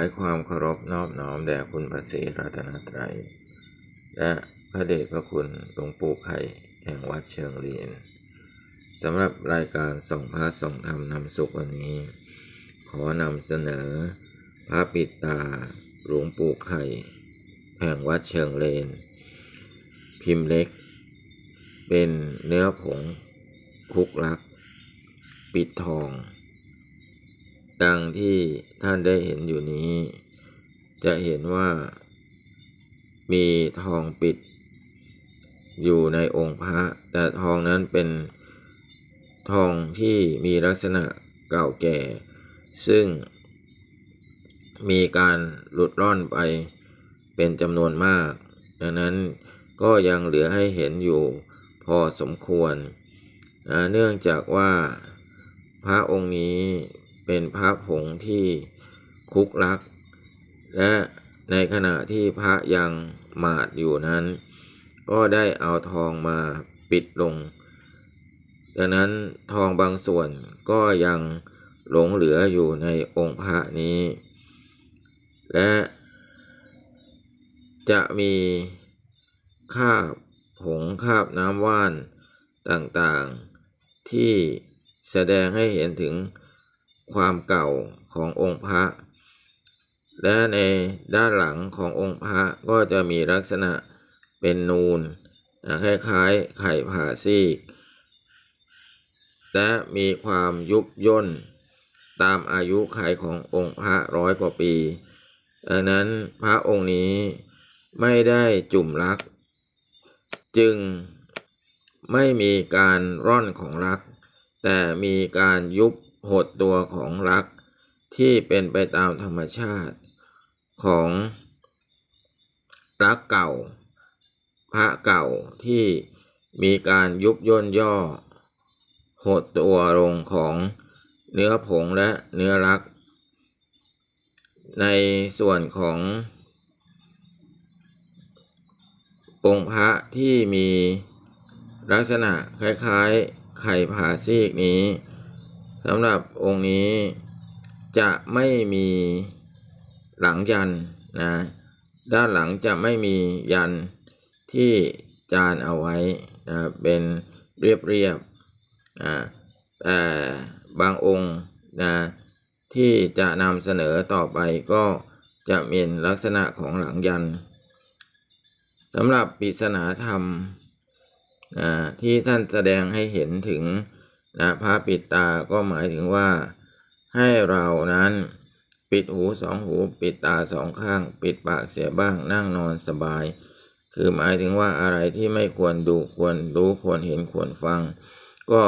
ายความเคารพนอบน้อมแด่คุณพระศรีรัตนตรัย และพระเดชพระคุณหลวงปู่ไข่แห่งวัดเชิงเรียนสำหรับรายการส่งพระส่งธรรมนำสุขวันนี้ ขอนำเสนอ พระปิตาหลวงปู่ไข่แห่งวัดเชิงเลน พิมพ์เล็ก เป็นเนื้อผงคุกลัก ปิดทอง ดังที่ท่านได้เห็นอยู่นี้ จะเห็นว่า มีทองปิด อยู่ในองค์พระ แต่ทองนั้นเป็นทองที่มีลักษณะเก่าแก่ ซึ่งมีการหลุดร่อนไปเป็นจำนวนมาก ดังนั้นก็ยังเหลือให้เห็นอยู่พอสมควรนะเนื่องจากว่าพระองค์นี้ เป็นพระผงที่คุกลัก และในขณะที่พระยังหมาดอยู่นั้น ก็ได้เอาทองมาปิดลง ดังนั้นทองบางส่วนก็ยังหลงเหลืออยู่ในองค์พระนี้ และจะมีคาบผงคาบน้ำว่านต่างๆ ที่แสดงให้เห็นถึง ความเก่าขององค์พระ และในด้านหลังขององค์พระก็จะมีลักษณะเป็นนูนคล้ายๆไข่ผ่าซีก และมีความยุบย่นตามอายุไขขององค์พระร้อยกว่าปีดังนั้นพระองค์นี้ไม่ได้จุ่มรัก จึงไม่มีการร่อนของรัก แต่มีการยุบ หดตัวของรักที่เป็นไปตามธรรมชาติของรักเก่า พระเก่าที่มีการยุบย่นย่อ หดตัวลงของเนื้อผงและเนื้อรัก ในส่วนขององค์พระที่มีลักษณะคล้ายๆไข่ผ่าซีกนี้ สำหรับองค์นี้จะไม่มีหลังยันนะด้านหลังจะไม่มียันที่จานเอาไว้นะเป็นเรียบๆนะแต่บางองค์นะที่จะนำเสนอต่อไปก็จะมีลักษณะของหลังยันสำหรับปริศนาธรรมนะที่ท่านแสดงให้เห็นถึง นะพระปิดตาก็หมายถึงว่า ให้เรานั้นปิดหูสองหู ปิดตาสองข้าง ปิดปากเสียบ้างนั่งนอนสบาย คือหมายถึงว่าอะไรที่ไม่ควรดูควรรู้ควรเห็นควรฟัง ก็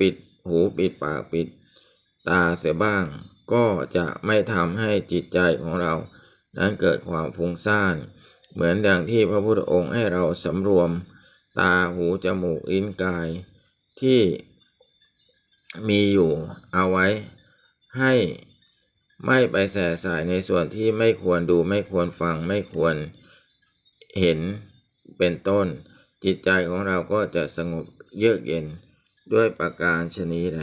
ปิดหูปิดปากปิดตาเสียบ้าง ก็จะไม่ทำให้จิตใจของเรา นั้นเกิดความฟุ้งซ่าน เหมือนดังที่พระพุทธองค์ให้เราสำรวม ตาหูจมูกลิ้นกาย ที่ มีอยู่เอาไว้ ให้ไม่ไปแส่สายในส่วนที่ไม่ควรดูไม่ควรฟังไม่ควรเห็นเป็นต้น จิตใจของเราก็จะสงบเยือกเย็นด้วยประการชนี้แล